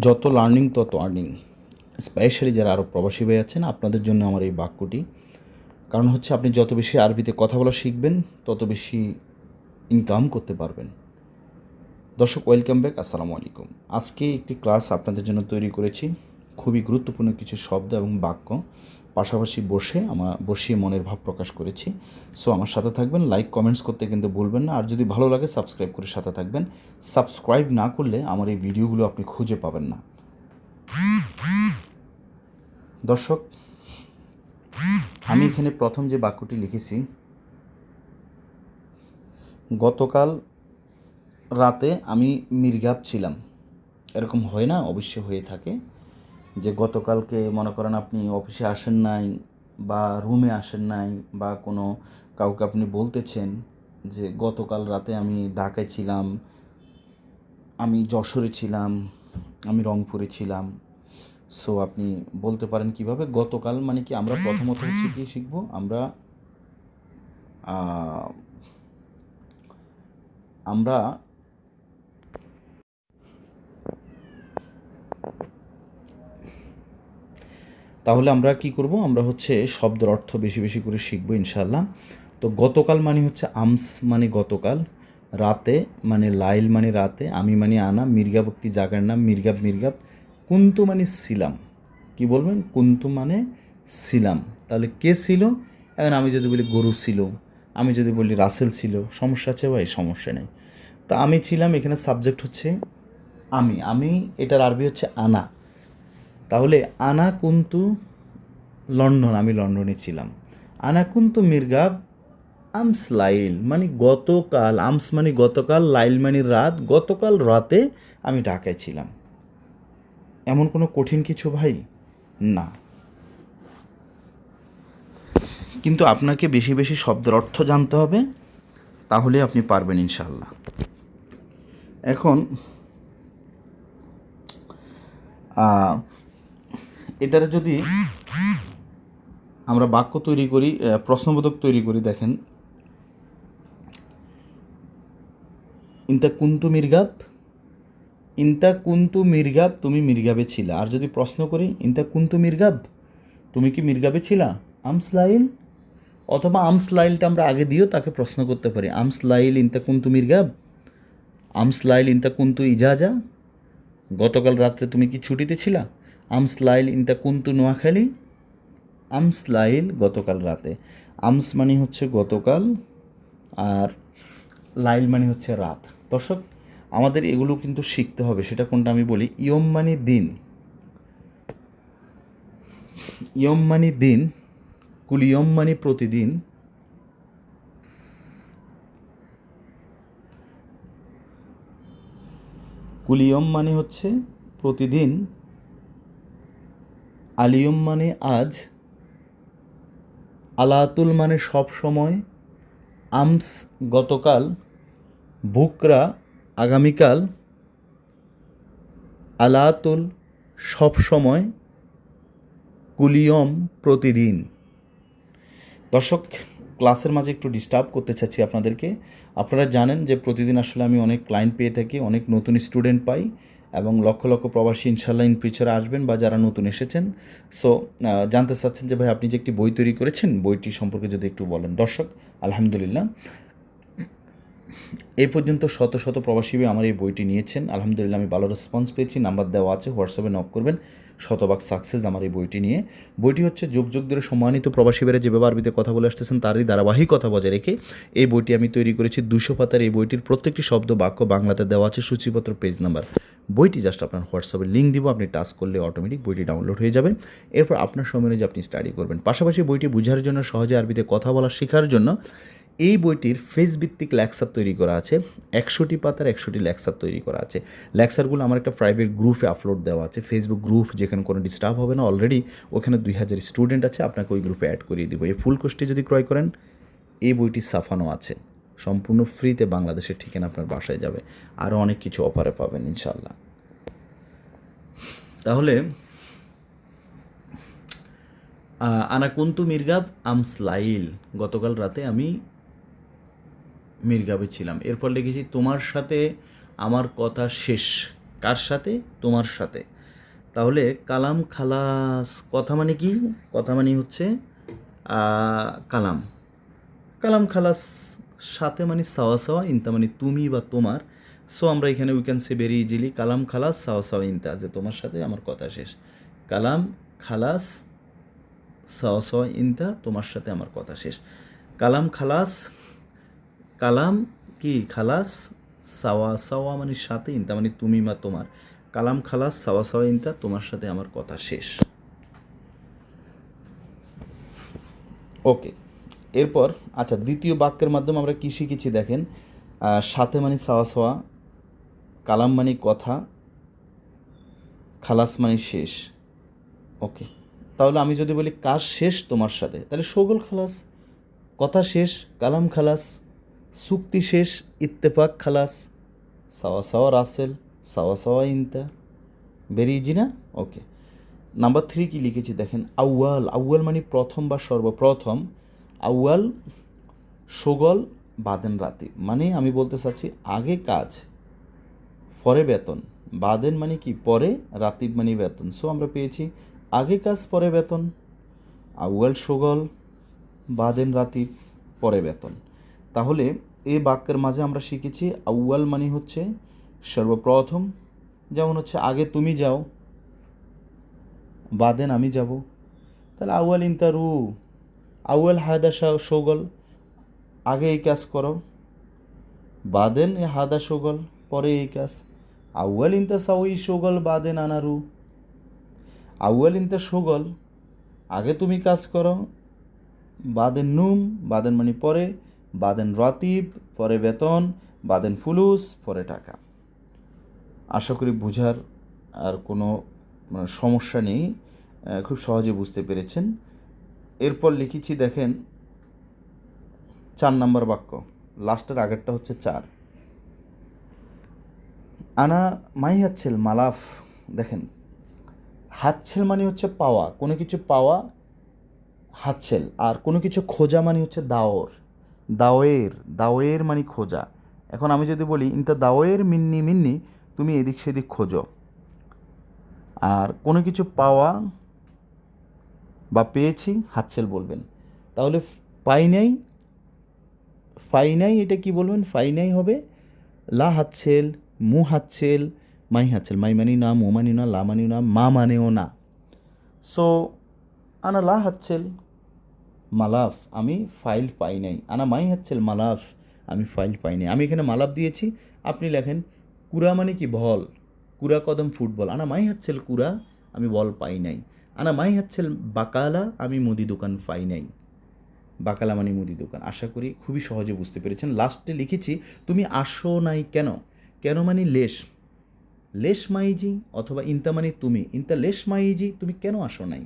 যত লার্নিং তত earning specially যারা আরও প্রবাসী হয়ে আছেন, আপনাদের জন্য আমার এই বাক্যটি। কারণ হচ্ছে আপনি যত বেশি আরবিতে কথা বলা শিখবেন, তত বেশি ইনকাম করতে পারবেন। দর্শক ওয়েলকাম ব্যাক আসসালামু আলাইকুম। আজকে একটি ক্লাস আপনাদের জন্য তৈরি করেছি। খুবই গুরুত্বপূর্ণ কিছু শব্দ এবং বাক্য। পাশাপাশি বসে আমার, বসিয়ে মনের ভাব প্রকাশ করেছি। সো আমার সাথে থাকবেন লাইক কমেন্টস করতে কিন্তু ভুলবেন না। আর যদি ভালো লাগে সাবস্ক্রাইব করে সাথে থাকবেন। সাবস্ক্রাইব না করলে আমার এই ভিডিওগুলো আপনি খুঁজে পাবেন না। দর্শক, আমি এখানে প্রথম যে বাক্যটি লিখেছি, গতকাল রাতে আমি মির্গাপ ছিলাম। এরকম হয় না, অবশ্যই হয়ে থাকে। যে গতকালকে মনে করেন আপনি অফিসে আসেন নাই বা রুমে আসেন নাই বা কোনো কাউকে আপনি বলতেছেন যে গতকাল রাতে আমি ঢাকায় ছিলাম, আমি যশোরে ছিলাম, আমি রংপুরে ছিলাম। সো আপনি বলতে পারেন কীভাবে? গতকাল মানে কি আমরা প্রথমত হচ্ছে কি শিখব? আমরা আমরা তাহলে আমরা কি করব? আমরা হচ্ছে শব্দের অর্থ বেশি বেশি করে শিখব ইনশাল্লাহ তো গতকাল মানে হচ্ছে আমস মানে গতকাল, রাতে মানে লাইল মানে রাতে, আমি মানে আনা মির্গাব একটি জায়গার নাম, মির্গাব মির্গাব, কুন্তু মানে ছিলাম কি বলবেন? কুন্তু মানে ছিলাম তাহলে কে ছিল? এখন আমি যদি বলি গরু ছিল, আমি যদি বলি রাসেল ছিল, সমস্যা আছে ভাই? সমস্যা নেই। তা আমি ছিলাম, এখানে সাবজেক্ট হচ্ছে আমি। আমি, এটার আরবি হচ্ছে আনা। তাহলে আনা কুন্তু লন্ডন, আমি লন্ডনে ছিলাম। আনা কুন্তু মির্গাব, আমস লাইল মানে গতকাল, আমস মানে গতকাল, লাইল মানে রাত, গতকাল রাতে আমি ঢাকায় ছিলাম। এমন কোনো কঠিন কিছু ভাই? না। কিন্তু আপনাকে বেশি বেশি শব্দের অর্থ জানতে হবে, তাহলে আপনি পারবেন ইনশাল্লাহ এখন এটার যদি আমরা বাক্য তৈরি করি প্রশ্নবোধক তৈরি করি, দেখেন। ইনতা কুন্তু মির্গাব? ইনতা কুন্তু মির্গাব, তুমি মির্গাবে ছিলা। আর যদি প্রশ্ন করি, ইনতা কুন্তু মির্গাব, তুমি কি মির্গাবে ছিলা? আমসলাইল? অথবা আমসলাইলটা আমরা আগে দিয়েও তাকে প্রশ্ন করতে পারি। আমসলাইল ইনতা কুন্তু মির্গাব? আমসলাইল ইনতা কুন্তু ইজাজা? গতকাল রাত্রে তুমি কি ছুটিতে ছিলা? আমসলাইল ইনতা কুন্তু নোয়াখালী? আমসলাইল গতকাল রাতে। আমস মানে হচ্ছে গতকাল আর লাইল মানে হচ্ছে রাত। দর্শক, আমাদের এগুলো কিন্তু শিখতে হবে, সেটা কোনটা আমি বলি? ইয়ম মানে দিন। ইয়ম মানে দিন, কুলিয়ম মানে প্রতিদিন। কুলিয়ম মানে হচ্ছে প্রতিদিন। আলিয়ম মানে আজ, আলাতুল মানে সব সময়, আমস গতকাল, বুকরা আগামীকাল, আলাতুল সব সময়, কুলিয়ম প্রতিদিন। দর্শক, ক্লাসের মাঝে একটু ডিস্টার্ব করতে চাচ্ছি আপনাদেরকে। আপনারা জানেন যে প্রতিদিন আসলে আমি অনেক ক্লায়েন্ট পেয়ে থাকি, অনেক নতুন স্টুডেন্ট পাই। এবং লক্ষ লক্ষ প্রবাসী ইনশাল্লাহ ইন ফিউচারে আসবেন বা যারা নতুন এসেছেন। সো জানতে চাচ্ছেন যে ভাই আপনি যে একটি বই তৈরি করেছেন, বইটি সম্পর্কে যদি একটু বলেন। দর্শক, আলহামদুলিল্লাহ। এই পর্যন্ত শত শত প্রবাসী আমার এই বইটি নিয়েছেন। আলহামদুলিল্লাহ আমি ভালো রেসপন্স পেয়েছি। নাম্বার দেওয়া আছে হোয়াটসঅ্যাপে নক করবেন। শতভাগ সাকসেস আমার এই বইটি নিয়ে। বইটি হচ্ছে যুগ যুগ ধরে সম্মানিত প্রবাসী ভাইরা যেভাবে আরবিতে কথা বলে আসতেছেন, তারই ধারাবাহিকতা বজায় রেখে এই বইটি আমি তৈরি করেছি। দুশো পাতার এই বইটির প্রত্যেকটি শব্দ বাক্য বাংলাতে দেওয়া আছে, সূচিপত্র পেজ নাম্বার বইটি জাস্ট আপনার হোয়াটসঅ্যাপে লিঙ্ক দিব, আপনি টাচ করলে অটোমেটিক বইটি ডাউনলোড হয়ে যাবে। এরপর আপনার সময় অনুযায়ী আপনি স্টাডি করবেন। পাশাপাশি বইটি বোঝার জন্য, সহজে আরবিতে কথা বলা শেখার জন্য এই বইটির ফেস ভিত্তিক ল্যাকসার তৈরি করা আছে। একশোটি পাতার একশোটি ল্যাকসার তৈরি করা আছে। ল্যাকসারগুলো আমার একটা প্রাইভেট গ্রুপে আপলোড দেওয়া আছে। ফেসবুক গ্রুপ যেখানে কোনো ডিস্টার্ব হবে না অলরেডি ওখানে দুই হাজার স্টুডেন্ট আছে আপনাকে ওই গ্রুপে অ্যাড করিয়ে দিব। এই ফুল কোর্সটি যদি ক্রয় করেন এই বইটি সাফানো আছে। সম্পূর্ণ ফ্রিতে বাংলাদেশের ঠিকানা আপনার বাসায় যাবে। আরও অনেক কিছু অফারে পাবেন ইনশাল্লাহ তাহলে আহ, আনা কুন্তু মির্গাব আমসলাইল গতকাল রাতে আমি মির্গাবে ছিলাম। এরপর লিখেছি তোমার সাথে আমার কথা শেষ। কার সাথে? তোমার সাথে। তাহলে কালাম খালাস, কথা মানে কি? কথা মানে হচ্ছে কালাম। কালাম খালাস, সাথে মানে সাওয়া সাওয়া ইনতা মানে তুমি বা তোমার। সো আমরা এখানে we can say very easily কালাম খালাস, সাওয়া সাওয়া ইনতা, যে তোমার সাথে আমার কথা শেষ। কালাম খালাস, সাওয়া সাওয়া ইনতা, তোমার সাথে আমার কথা শেষ। কালাম খালাস কালাম কি? খালাস সাওয়া সাওয়া মানে সাথে ইনতা মানে তুমি বা তোমার। কালাম, খালাস, সাওয়া সাওয়া, ইনতা, তোমার সাথে আমার কথা শেষ। ওকে এরপর আচ্ছা দ্বিতীয় বাক্যের মাধ্যমে আমরা কী শিখেছি দেখেন? সাথে মানে সাওয়া সাওয়া, কালাম মানে কথা, খালাস মানে শেষ। ওকে তাহলে আমি যদি বলি কাজ শেষ তোমার সাথে? তাহলে সগল খালাস, কথা শেষ, কালাম খালাস চুক্তি শেষ, ইত্তেফাক খালাস। সাওয়া সাওয়া রাসেল, সাওয়া সাওয়া ইনতা। ইজি না? ওকে। নাম্বার থ্রি কি লিখেছি দেখেন, আউয়াল। আউয়াল মানে প্রথম বা সর্বপ্রথম। আউয়াল, সগল, বাদেন রাতি। মানে আমি বলতে চাচ্ছি আগে কাজ, পরে বেতন। বাদেন মানে কি? পরে রাতিব মানে বেতন। সো আমরা পেয়েছি আগে কাজ, পরে বেতন। আউয়াল, সগল, বাদেন রাতিব পরে বেতন। তাহলে এ বাক্যের মাঝে আমরা শিখেছি, আউয়াল মানে হচ্ছে সর্বপ্রথম। যেমন হচ্ছে, আগে তুমি যাও বাদেন আমি যাব। তাহলে, আউয়াল ইন্তারু। আউয়াল হায়দা সগল আগে এই কাজ করো। বাদেন এ হাদা সগল পরে এই কাজ। আউয়াল ইন্তা সাউই সগল বাদেন আনারু আউয়াল ইন্তা সগল আগে তুমি কাজ করো। বাদেন নুম বাদেন মানে পরে। বাদেন রাতিব পরে বেতন বাদেন ফুলুস পরে টাকা। আশা করি বোঝার আর কোনো মানে, সমস্যা নেই। খুব সহজে বুঝতে পেরেছেন। এরপর লিখেছি দেখেন চার নম্বর বাক্য। লাস্টের আগেরটা হচ্ছে চার। আনা মাই হাচ্ছেল মালাফ দেখেন হাতছেল মানে হচ্ছে পাওয়া কোনো কিছু পাওয়া হাতছেল আর কোনো কিছু খোঁজা মানে হচ্ছে দাওর। দাওয়ের দাওয়ের মানে খোঁজা। এখন আমি যদি বলি, ইনতা দাওয়ের মিন্নি মিন্নি, তুমি এদিক সেদিক খোঁজো। আর কোনো কিছু পাওয়া বা পেয়েছি হাতছেল বলবেন। তাহলে পাই নাই ফাই নাই এটা কি বলবেন? ফাই নাই হবে লা হাতছেল মু হাতছেল মাই হাতছেল মাই মানি না, মু মানি না, লা মানি না, মা মানেও না। সো, আনা লা হাতছেল মালাফ, আমি ফাইল পাই নাই। আনা মাই হাতছেল মালাফ, আমি ফাইল পাই নাই। আমি এখানে মালাফ দিয়েছি, আপনি লেখেন, কুরা মানে কি বল? কুরা কদম ফুটবল। আনা মাই হাতছেল কুরা, আমি বল পাই নাই। আনা মাই হাতছেল বাকালা, আমি মুদি দোকান পাই নাই। বাকালা মানে মুদি দোকান। আশা করি খুবই সহজে বুঝতে পেরেছেন। লাস্টে লিখেছি, তুমি আসো নাই কেন? কেন মানে লেশ। লেশ মাইজি অথবা ইনতা মানে তুমি। ইনতা লেশ মাইজি, তুমি কেন আসো নাই?